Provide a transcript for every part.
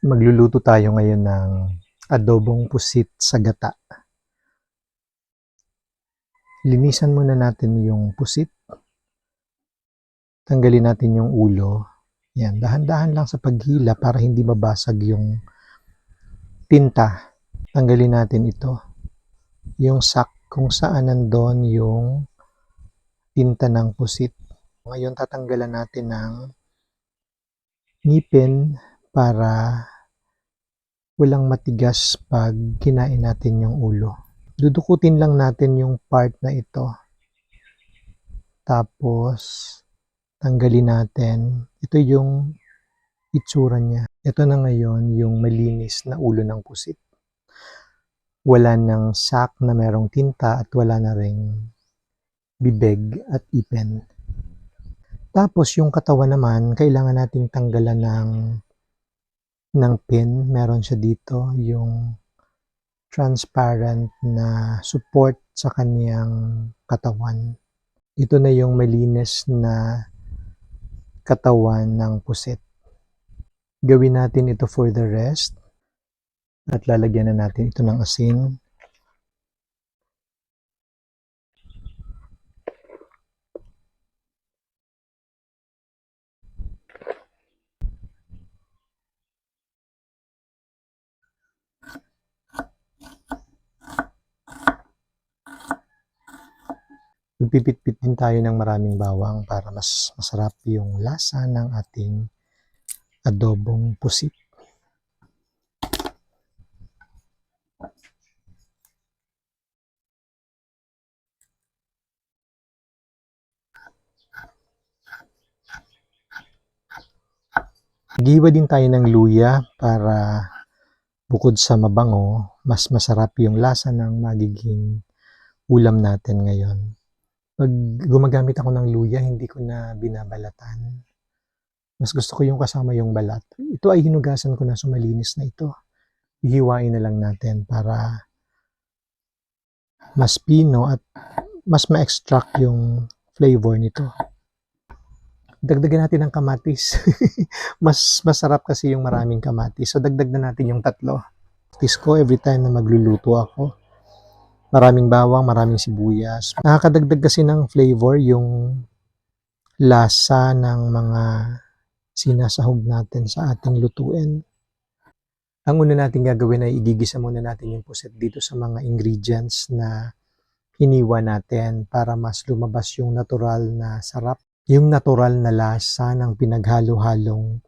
Magluluto tayo ngayon ng adobong pusit sa gata. Linisan muna natin yung pusit. Tanggalin natin yung ulo. Yan, dahan-dahan lang sa paghila para hindi mabasag yung tinta. Tanggalin natin ito. Yung sak kung saan nandun yung tinta ng pusit. Ngayon tatanggalan natin ng ngipin para walang matigas pag kinain natin yung ulo. Dudukutin lang natin yung part na ito. Tapos, tanggalin natin. Ito yung itsura niya. Ito na ngayon yung malinis na ulo ng pusit. Wala ng sak na merong tinta at wala na ring bibig at ipin. Tapos yung katawan naman, kailangan nating tanggalan ng ng pin. Meron siya dito, yung transparent na support sa kaniyang katawan. Ito na yung malinis na katawan ng pusit. Gawin natin ito for the rest. At lalagyan na natin ito ng asin. Magpipit-pit din tayo ng maraming bawang para mas masarap yung lasa ng ating adobong pusit. Giwa din tayo ng luya para bukod sa mabango, mas masarap yung lasa ng magiging ulam natin ngayon. Pag gumagamit ako ng luya, hindi ko na binabalatan. Mas gusto ko yung kasama yung balat. Ito ay hinugasan ko na sumalinis na ito. Hihiwain na lang natin para mas pino at mas ma-extract yung flavor nito. Dagdagan natin ng kamatis. mas masarap kasi yung maraming kamatis. So dagdag na natin yung tatlo. Tis ko every time na magluluto ako. Maraming bawang, maraming sibuyas. Nakakadagdag kasi ng flavor yung lasa ng mga sinasahog natin sa ating lutuin. Ang una natin gagawin ay igigisa muna natin yung puset dito sa mga ingredients na hiniwa natin para mas lumabas yung natural na sarap yung natural na lasa ng pinaghalo-halong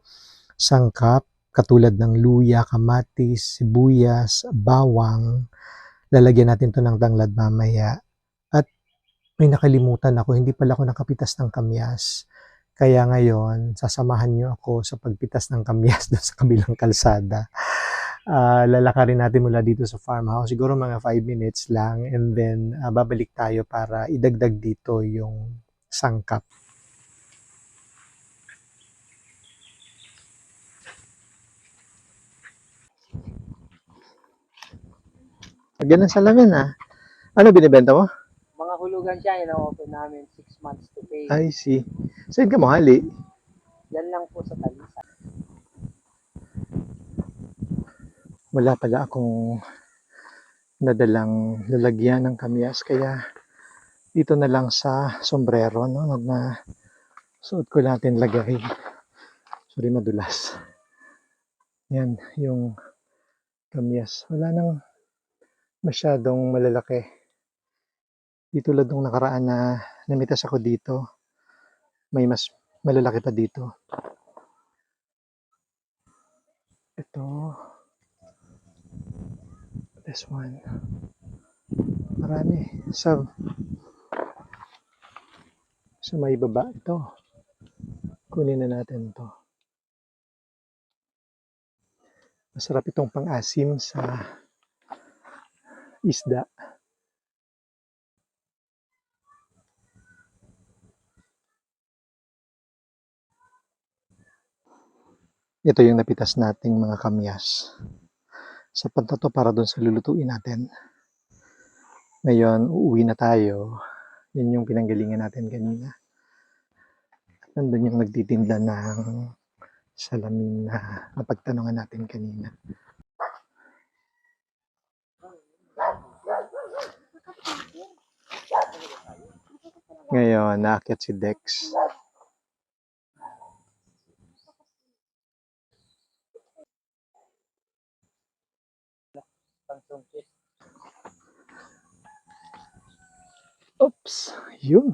sangkap katulad ng luya, kamatis, sibuyas, bawang. Lalagyan natin to ng tanglad mamaya. At may nakalimutan ako, hindi pala ako nakapitas ng kamyas. Kaya ngayon, sasamahan niyo ako sa pagpitas ng kamyas doon sa kabilang kalsada. Uh, lalakarin natin mula dito sa farmhouse, siguro mga 5 minutes lang and then uh, babalik tayo para idagdag dito yung sangkap. Ng salamin ah. Ano binibenta mo? Mga hulugan siya, ina-open namin 6 months to pay. I see. Saan ka mahali? Yan lang po sa Talisa. Wala pala akong nadalang lalagyan ng kamyas kaya dito na lang sa sombrero no na, na suot ko natin lagay sorry madulas yan yung kamyas wala nang masyadong malalaki. Di tulad nung nakaraan na namitas ako dito, may mas malalaki pa dito. Ito. This one. Marami. Sa, sa may baba ito. Kunin na natin to. Masarap itong pang-asim sa isda. Ito yung napitas nating mga kamyas. Sapat na to para doon sa lulutuin natin. Ngayon, uuwi na tayo. Yan yung pinanggalingan natin kanina. Nandun yung nagtitinda ng salamin na napagtanungan natin kanina. Ngayon, naakyat si Dex. Oops! Yun.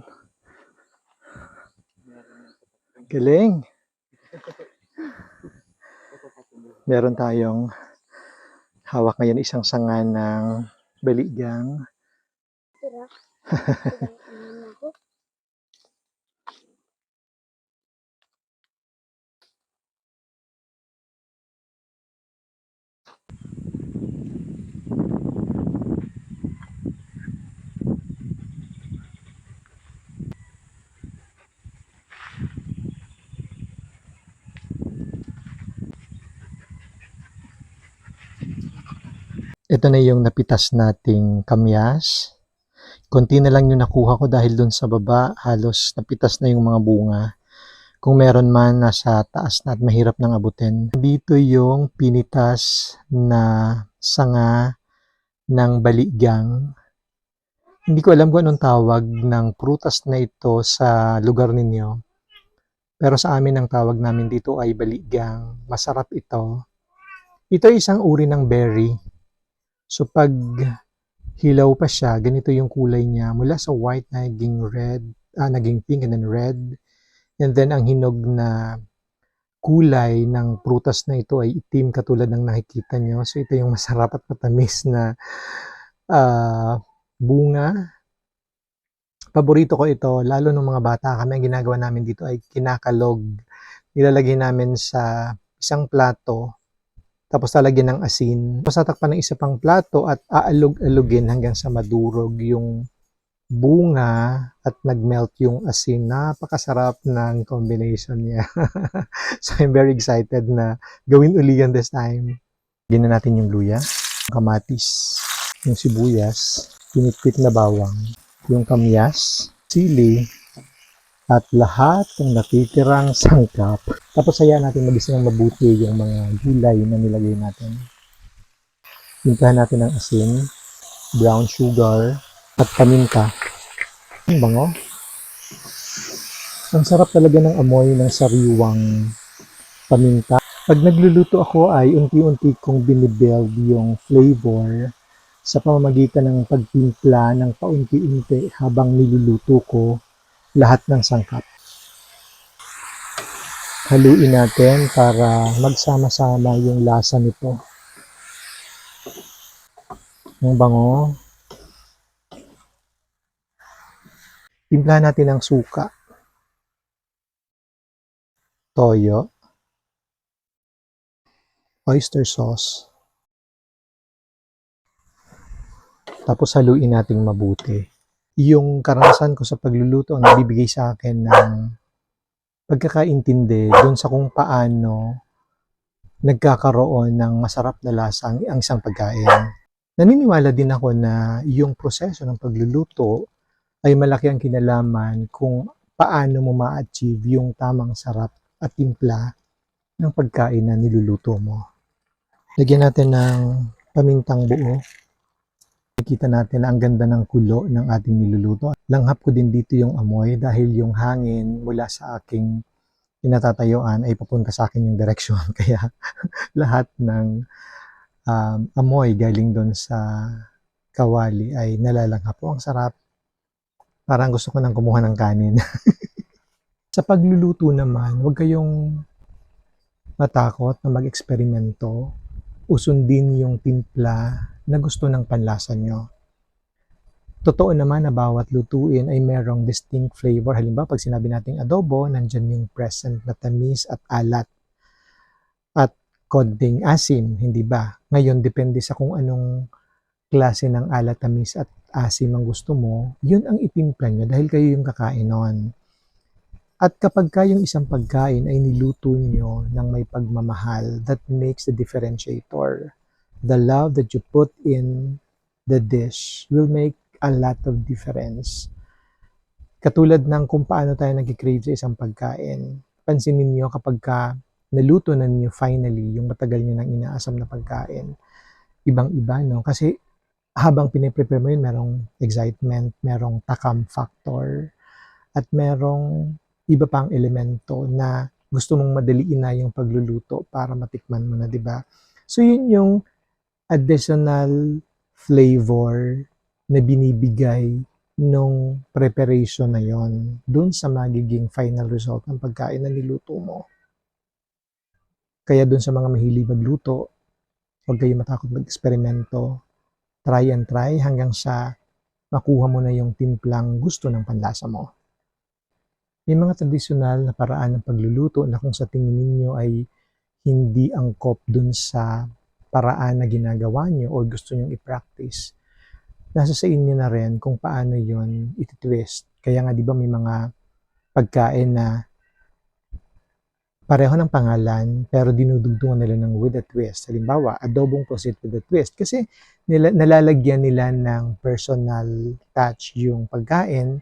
Galing. Meron tayong hawak ngayon isang sanga ng baligang. Ito na yung napitas nating kamyas. Konti na lang yung nakuha ko dahil dun sa baba, halos napitas na yung mga bunga. Kung meron man, nasa taas na at mahirap nang abutin. Dito yung pinitas na sanga ng baligang. Hindi ko alam kung anong tawag ng prutas na ito sa lugar ninyo. Pero sa amin ang tawag namin dito ay baligang. Masarap ito. Ito ay isang uri ng berry. So pag hilaw pa siya, ganito yung kulay niya. Mula sa white, naging red, ah, naging pink and then red. And then ang hinog na kulay ng prutas na ito ay itim katulad ng nakikita nyo. So ito yung masarap at matamis na ah, bunga. Paborito ko ito, lalo nung mga bata kami, ang ginagawa namin dito ay kinakalog. Nilalagay namin sa isang plato, tapos lalagyan ng asin. Tapos tatakpan ng isa pang plato at aalog-alugin hanggang sa madurog yung bunga at nagmelt yung asin. Napakasarap ng combination niya. so I'm very excited na gawin uli yan this time. Lagyan na natin yung luya, yung kamatis, yung sibuyas, pinitpit na bawang, yung kamyas, sili, at lahat ng natitirang sangkap. Tapos hayaan natin magisa ng mabuti yung mga gulay na nilagay natin. Timplahan natin ng asin, brown sugar, at paminta. Ang bango. Ang sarap talaga ng amoy ng sariwang paminta. Pag nagluluto ako ay unti-unti kong binibuild yung flavor sa pamamagitan ng pagtimpla ng paunti-unti habang niluluto ko lahat ng sangkap. Haluin natin para magsama-sama yung lasa nito. Ang bango. Timplahan natin ng suka. Toyo. Oyster sauce. Tapos haluin nating mabuti yung karanasan ko sa pagluluto ang nagbibigay sa akin ng pagkakaintindi doon sa kung paano nagkakaroon ng masarap na lasa ang, ang isang pagkain. Naniniwala din ako na yung proseso ng pagluluto ay malaki ang kinalaman kung paano mo ma-achieve yung tamang sarap at timpla ng pagkain na niluluto mo. Lagyan natin ng pamintang buo Nakikita natin na ang ganda ng kulo ng ating niluluto. Langhap ko din dito yung amoy dahil yung hangin mula sa aking pinatatayuan ay papunta sa akin yung direksyon. Kaya lahat ng um, amoy galing doon sa kawali ay nalalanghap. Oh, ang sarap. Parang gusto ko nang kumuha ng kanin. sa pagluluto naman, huwag kayong matakot na mag-eksperimento. Usundin yung timpla na gusto ng panlasa nyo. Totoo naman na bawat lutuin ay merong distinct flavor. Halimbawa, pag sinabi nating adobo, nandyan yung present na tamis at alat at konting asim, hindi ba? Ngayon, depende sa kung anong klase ng alat, tamis at asim ang gusto mo, yun ang itimpla nyo dahil kayo yung kakain nun. At kapag kayong isang pagkain ay niluto nyo ng may pagmamahal, that makes the differentiator the love that you put in the dish will make a lot of difference. Katulad ng kung paano tayo nag-crave sa isang pagkain. Pansinin niyo kapag ka naluto na niyo finally yung matagal niyo nang inaasam na pagkain, ibang-iba, no? Kasi habang piniprepare mo yun, merong excitement, merong takam factor, at merong iba pang elemento na gusto mong madaliin na yung pagluluto para matikman mo na, di ba? So, yun yung additional flavor na binibigay nung preparation na yon dun sa magiging final result ng pagkain na niluto mo. Kaya dun sa mga mahilig magluto, huwag kayo matakot mag-eksperimento. Try and try hanggang sa makuha mo na yung timplang gusto ng panlasa mo. May mga tradisyonal na paraan ng pagluluto na kung sa tingin ninyo ay hindi angkop dun sa paraan na ginagawa nyo o gusto nyong i-practice. Nasa sa inyo na rin kung paano yon iti-twist. Kaya nga di ba may mga pagkain na pareho ng pangalan pero dinudugtungan nila ng with a twist. Halimbawa, adobong pusit with a twist. Kasi nila, nalalagyan nila ng personal touch yung pagkain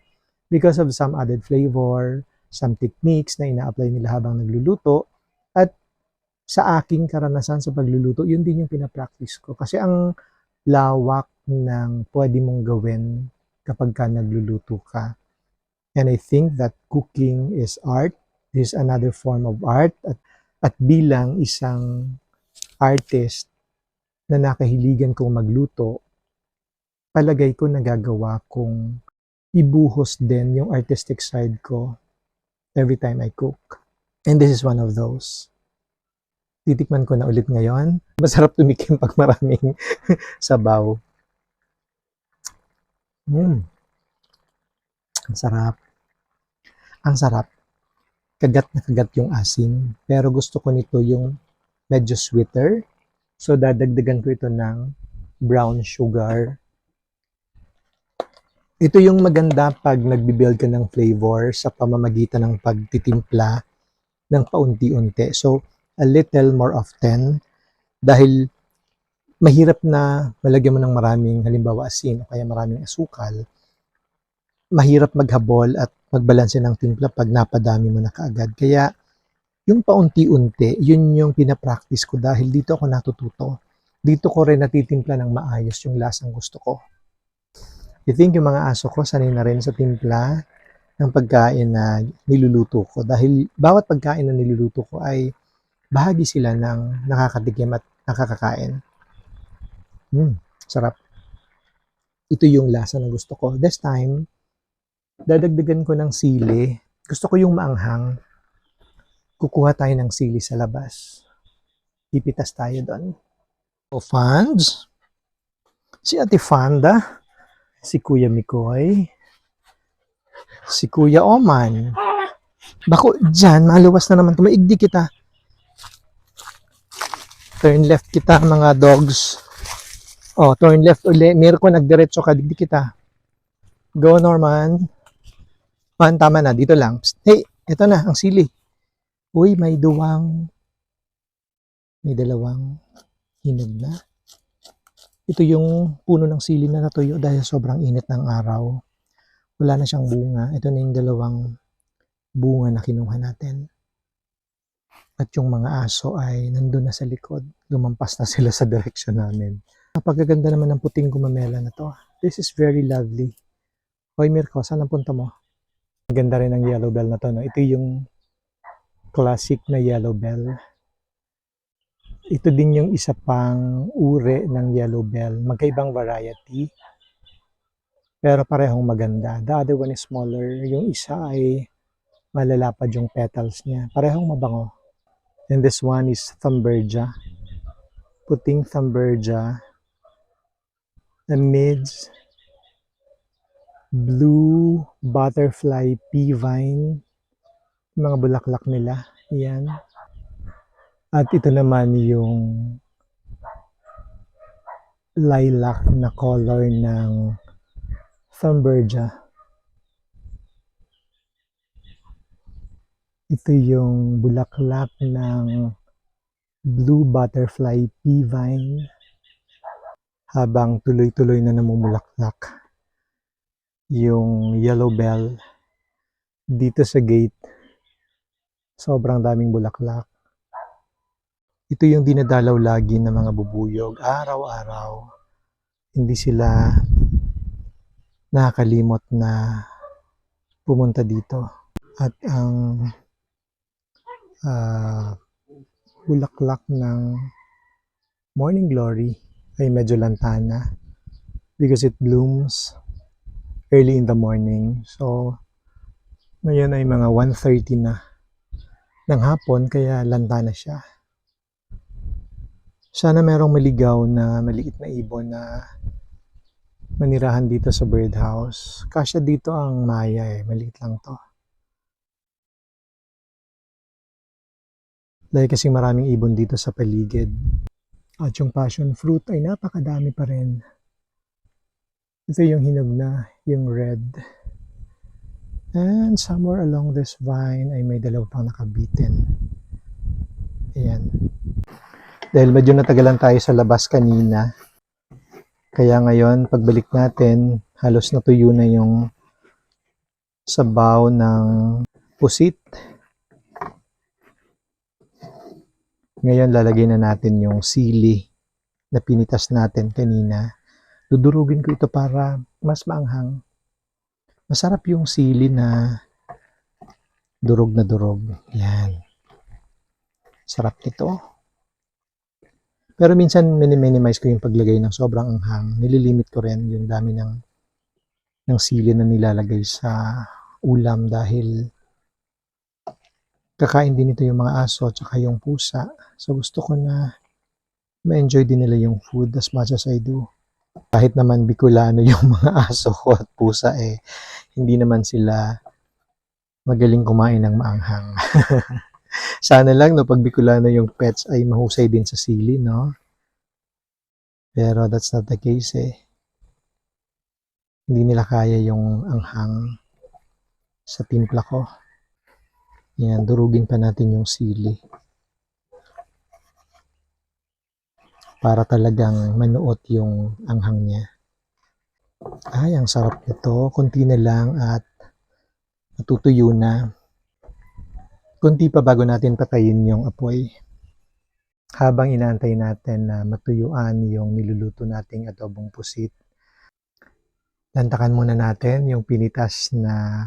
because of some added flavor, some techniques na ina-apply nila habang nagluluto. Sa aking karanasan sa pagluluto, yun din yung pinapractice ko. Kasi ang lawak ng pwede mong gawin kapag ka nagluluto ka. And I think that cooking is art. This is another form of art. At, at bilang isang artist na nakahiligan kong magluto, palagay ko nagagawa kong ibuhos din yung artistic side ko every time I cook. And this is one of those. Titikman ko na ulit ngayon. Masarap tumikim pag maraming sabaw. Mm. Ang sarap. Ang sarap. Kagat na kagat yung asim. Pero gusto ko nito yung medyo sweeter. So dadagdagan ko ito ng brown sugar. Ito yung maganda pag nagbibuild ka ng flavor sa pamamagitan ng pagtitimpla ng paunti-unti. So, a little more often dahil mahirap na malagyan mo ng maraming halimbawa asin o kaya maraming asukal, mahirap maghabol at magbalanse ng timpla pag napadami mo na kaagad. Kaya yung paunti-unti, yun yung pinapractice ko dahil dito ako natututo. Dito ko rin natitimpla ng maayos yung lasang gusto ko. I think yung mga aso ko sanay na rin sa timpla ng pagkain na niluluto ko dahil bawat pagkain na niluluto ko ay bahagi sila ng nakakatikim at nakakakain. Mm, sarap. Ito yung lasa na gusto ko. This time, dadagdagan ko ng sili. Gusto ko yung maanghang. Kukuha tayo ng sili sa labas. Pipitas tayo doon. O fans, si Ate Fanda, si Kuya Mikoy, si Kuya Oman. Bako, dyan, maluwas na naman. Tumaigdi kita. Turn left kita, mga dogs. Oh, turn left uli. Mirko, nagdiretso ka. Digdi kita. Go, Norman. Man, tama na. Dito lang. Psst. Hey, ito na, ang sili. Uy, may duwang. May dalawang hinog na. Ito yung puno ng sili na natuyo dahil sobrang init ng araw. Wala na siyang bunga. Ito na yung dalawang bunga na kinuha natin. At yung mga aso ay nandun na sa likod. Lumampas na sila sa direksyon namin. Napagaganda naman ng puting gumamela na to. This is very lovely. Hoy Mirko, saan ang punta mo? Ang ganda rin ng yellow bell na to. No? Ito yung classic na yellow bell. Ito din yung isa pang ure ng yellow bell. Magkaibang variety. Pero parehong maganda. The other one is smaller. Yung isa ay malalapad yung petals niya. Parehong mabango. And this one is Thumbergia. Puting Thumbergia. Amidst blue butterfly pea vine. Mga bulaklak nila. Yan. At ito naman yung lilac na color ng Thumbergia. Ito yung bulaklak ng blue butterfly pea vine habang tuloy-tuloy na namumulaklak yung yellow bell dito sa gate sobrang daming bulaklak Ito yung dinadalaw lagi ng mga bubuyog araw-araw. Hindi sila nakakalimot na pumunta dito. At ang ah, bulaklak ng morning glory ay medyo lantana because it blooms early in the morning. So, ngayon ay mga 1.30 na ng hapon kaya lantana siya. Sana merong maligaw na maliit na ibon na manirahan dito sa birdhouse. Kasya dito ang maya eh, maliit lang to. Dahil kasing maraming ibon dito sa paligid. At yung passion fruit ay napakadami pa rin. Ito yung hinog na, yung red. And somewhere along this vine ay may dalawa pang nakabitin. Ayan. Dahil medyo natagalan tayo sa labas kanina. Kaya ngayon, pagbalik natin, halos natuyo na yung sabaw ng pusit. Ngayon, lalagay na natin yung sili na pinitas natin kanina. Dudurugin ko ito para mas maanghang. Masarap yung sili na durog na durog. Yan. Sarap nito. Pero minsan minimize ko yung paglagay ng sobrang anghang. Nililimit ko rin yung dami ng ng sili na nilalagay sa ulam dahil kakain din ito yung mga aso at saka yung pusa. So gusto ko na ma-enjoy din nila yung food as much as I do. Kahit naman Bicolano yung mga aso ko at pusa eh, hindi naman sila magaling kumain ng maanghang. Sana lang no pag Bicolano yung pets ay mahusay din sa sili, no? Pero that's not the case eh. Hindi nila kaya yung anghang sa timpla ko. Yan, durugin pa natin yung sili. Para talagang manuot yung anghang niya. Ay, ang sarap nito. Kunti na lang at natutuyo na. Kunti pa bago natin patayin yung apoy. Habang inaantay natin na matuyuan yung niluluto nating adobong pusit, lantakan muna natin yung pinitas na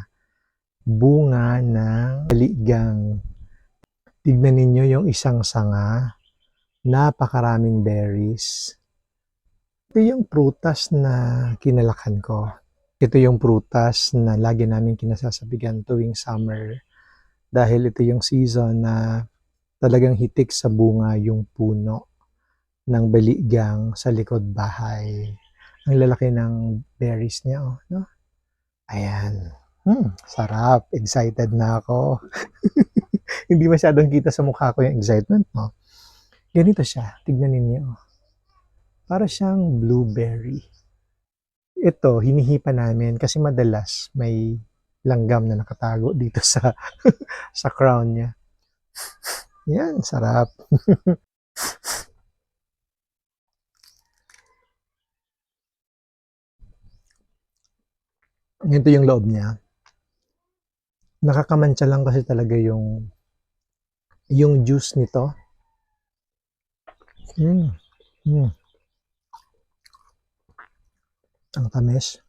bunga ng ligang. Tignan ninyo yung isang sanga, napakaraming berries. Ito yung prutas na kinalakan ko. Ito yung prutas na lagi namin kinasasabigan tuwing summer dahil ito yung season na talagang hitik sa bunga yung puno ng baligang sa likod bahay. Ang lalaki ng berries niya, oh, no? Ayan. Hmm, sarap. Excited na ako. Hindi masyadong kita sa mukha ko yung excitement, no? Ganito siya. Tignan ninyo. Para siyang blueberry. Ito, hinihipa namin kasi madalas may langgam na nakatago dito sa sa crown niya. Yan, sarap. Ito yung loob niya. Nakakamancha lang kasi talaga yung yung juice nito. Mm. Mm. Ang tamis.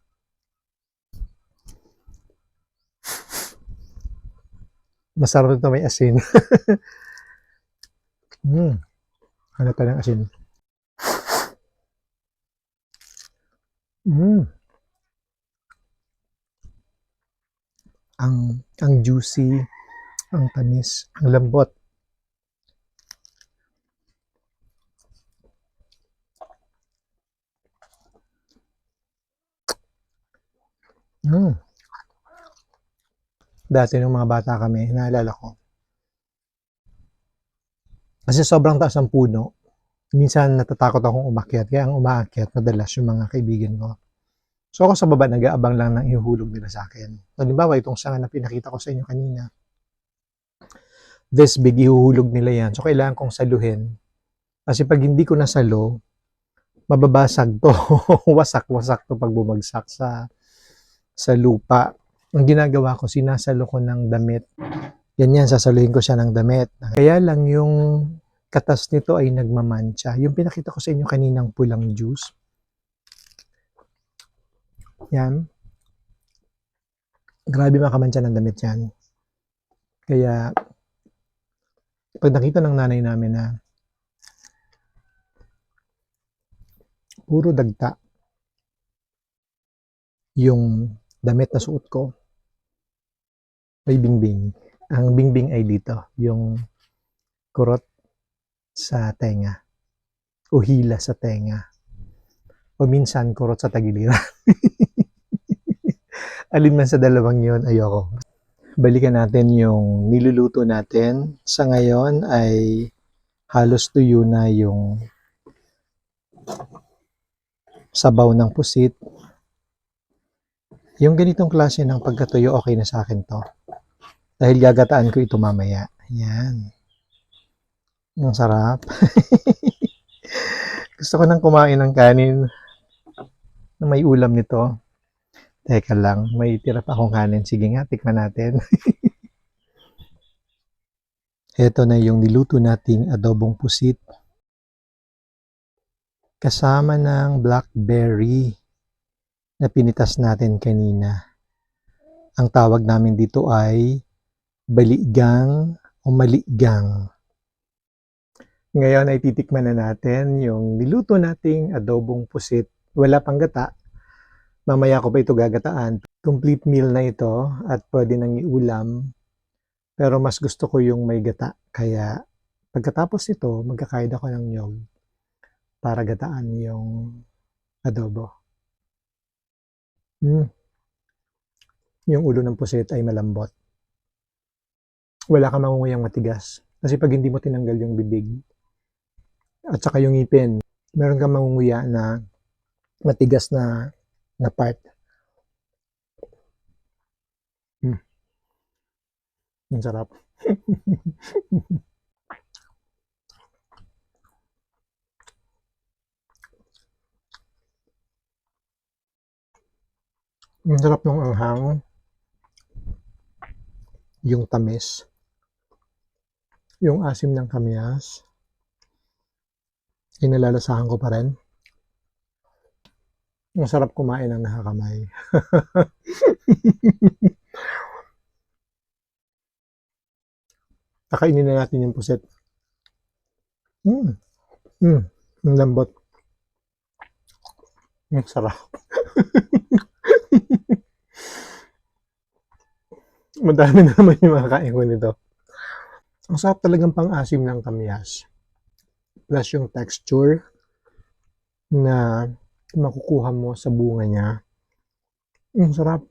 Masarap ito may asin. mm. Ano ka ng asin? Mm. Ang ang juicy, ang tamis, ang lambot. Mm. Dati nung mga bata kami, naalala ko. Kasi sobrang taas ng puno. Minsan natatakot akong umakyat. Kaya ang umaakyat madalas yung mga kaibigan ko. So ako sa baba nag-aabang lang ng ihuhulog nila sa akin. Halimbawa, itong sanga na pinakita ko sa inyo kanina. This big, ihuhulog nila yan. So kailangan kong saluhin. Kasi pag hindi ko nasalo, mababasag to. Wasak-wasak to pag bumagsak sa sa lupa. Ang ginagawa ko, sinasalo ko ng damit. Ganyan, sasaluhin ko siya ng damit. Kaya lang yung katas nito ay nagmamantsa. Yung pinakita ko sa inyo kaninang pulang juice. Yan. Grabe makamantsa ng damit yan. Kaya, pag nakita ng nanay namin na puro dagta yung damit na suot ko, may bingbing. Ang bingbing ay dito, yung kurot sa tenga o hila sa tenga o minsan kurot sa tagiliran. Alin man sa dalawang yon ayoko. Balikan natin yung niluluto natin. Sa ngayon ay halos tuyo na yung sabaw ng pusit. Yung ganitong klase ng pagkatuyo, okay na sa akin to. Dahil gagataan ko ito mamaya. Yan. Ang sarap. Gusto ko nang kumain ng kanin na may ulam nito. Teka lang, may tira pa akong kanin. Sige nga, tikman natin. Ito na yung niluto nating adobong pusit. Kasama ng blackberry na pinitas natin kanina. Ang tawag namin dito ay baligang o maligang. Ngayon ay titikman na natin yung niluto nating adobong pusit. Wala pang gata. Mamaya ko pa ito gagataan. Complete meal na ito at pwede nang iulam. Pero mas gusto ko yung may gata. Kaya pagkatapos nito, magkakaid ako ng nyog para gataan yung adobo. Mm. Yung ulo ng pusit ay malambot. Wala ka mangunguyang matigas. Kasi pag hindi mo tinanggal yung bibig, at saka yung ngipin, meron kang mangunguya na matigas na na part. Mm. Ang sarap. Ang sarap ng anghang. Yung tamis. Yung asim ng kamyas. Inalalasahan ko pa rin. Ang sarap kumain ng nakakamay. Kakainin na natin yung puset. Mm. Mm. Ang lambot. Ang sarap. Madami na naman yung makakain ko nito. Ang sarap talagang pang-asim ng kamyas. Plus yung texture na makukuha mo sa bunga niya. Ang sarap.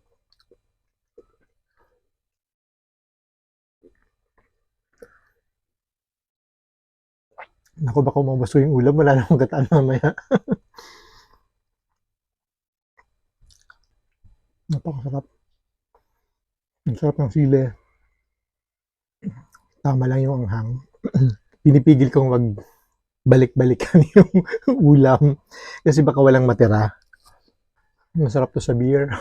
Naku, baka umabas ko yung ulam. Wala namang gataan mamaya. Napakasarap. Ang sarap ng sili. Tama lang yung anghang. Pinipigil kong wag balik-balikan yung ulam. Kasi baka walang matira. Masarap to sa beer.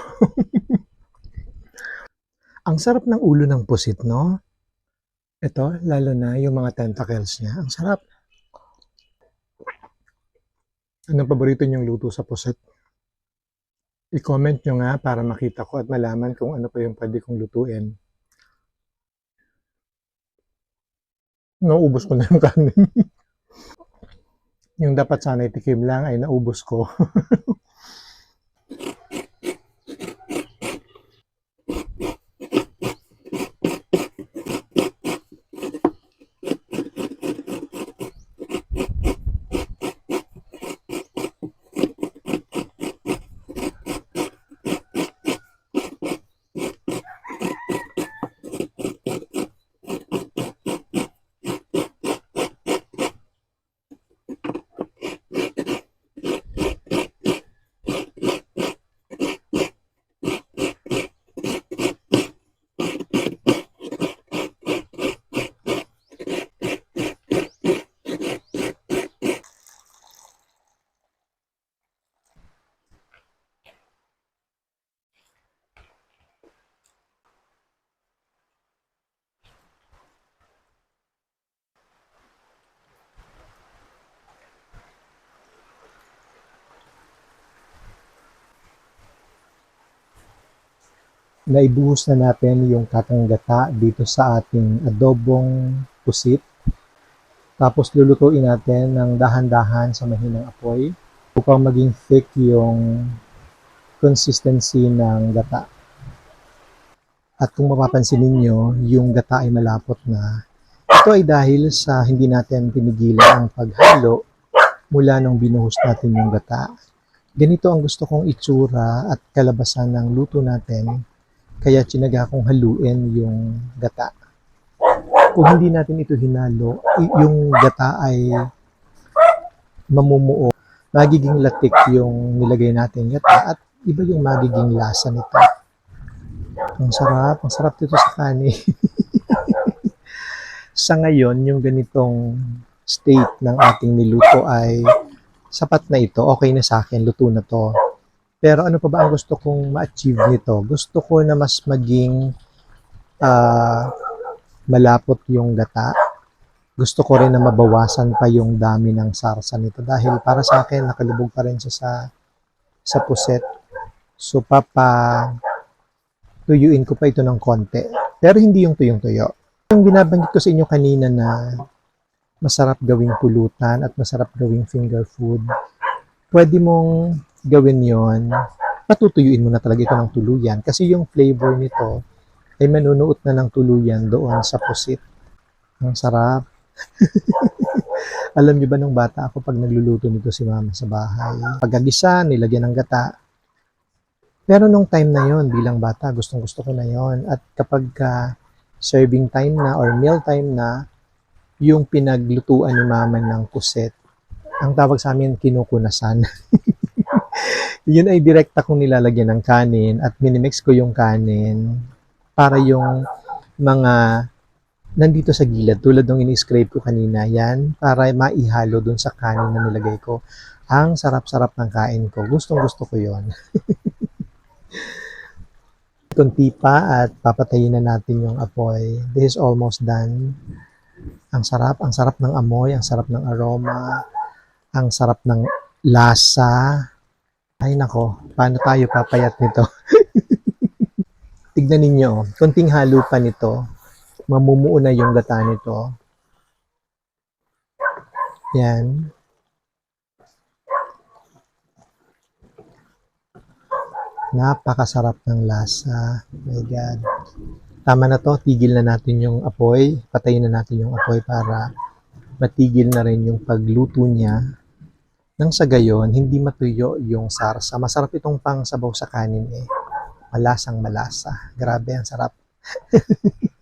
Ang sarap ng ulo ng pusit, no? Ito, lalo na yung mga tentacles niya. Ang sarap. Anong paborito niyong luto sa pusit? I-comment nyo nga para makita ko at malaman kung ano pa yung pwede kong lutuin. Naubos ko na yung kanin. yung dapat sana itikim lang ay naubos ko. naibuhos na natin yung kakanggata dito sa ating adobong pusit. Tapos lulutuin natin ng dahan-dahan sa mahinang apoy upang maging thick yung consistency ng gata. At kung mapapansin ninyo, yung gata ay malapot na. Ito ay dahil sa hindi natin tinigilan ang paghalo mula nung binuhos natin yung gata. Ganito ang gusto kong itsura at kalabasan ng luto natin. Kaya tsinaga kong haluin yung gata. Kung hindi natin ito hinalo, yung gata ay mamumuo. Magiging latik yung nilagay natin gata at iba yung magiging lasa nito. Ang sarap, ang sarap dito sa kanin. sa ngayon, yung ganitong state ng ating niluto ay sapat na ito, okay na sa akin, luto na to. Pero ano pa ba ang gusto kong ma-achieve nito? Gusto ko na mas maging ah, malapot yung gata. Gusto ko rin na mabawasan pa yung dami ng sarsa nito dahil para sa akin nakalubog pa rin siya sa sa puset. So papa tuyuin ko pa ito ng konti. Pero hindi yung tuyong-tuyo. Yung binabanggit ko sa inyo kanina na masarap gawing pulutan at masarap gawing finger food. Pwede mong gawin yon patutuyuin mo na talaga ito ng tuluyan kasi yung flavor nito ay manunuot na ng tuluyan doon sa pusit. Ang sarap. Alam niyo ba nung bata ako pag nagluluto nito si mama sa bahay, pagkagisa, nilagyan ng gata. Pero nung time na yon bilang bata, gustong gusto ko na yon At kapag ka serving time na or meal time na, yung pinaglutuan ni mama ng puset, ang tawag sa amin kinukunasan. yun ay direkta kong nilalagyan ng kanin at minimix ko yung kanin para yung mga nandito sa gilid, tulad ng ini-scrape ko kanina, yan, para maihalo dun sa kanin na nilagay ko. Ang sarap-sarap ng kain ko. Gustong gusto ko yon Kunti pa at papatayin na natin yung apoy. This is almost done. Ang sarap, ang sarap ng amoy, ang sarap ng aroma, ang sarap ng lasa. Ay nako, paano tayo papayat nito? Tignan ninyo, konting halo pa nito, mamumuo na yung gata nito. Yan. Napakasarap ng lasa. My God. Tama na to, tigil na natin yung apoy. Patayin na natin yung apoy para matigil na rin yung pagluto niya. Nang sa gayon, hindi matuyo yung sarsa. Masarap itong pang sabaw sa kanin eh. Malasang malasa. Grabe, ang sarap.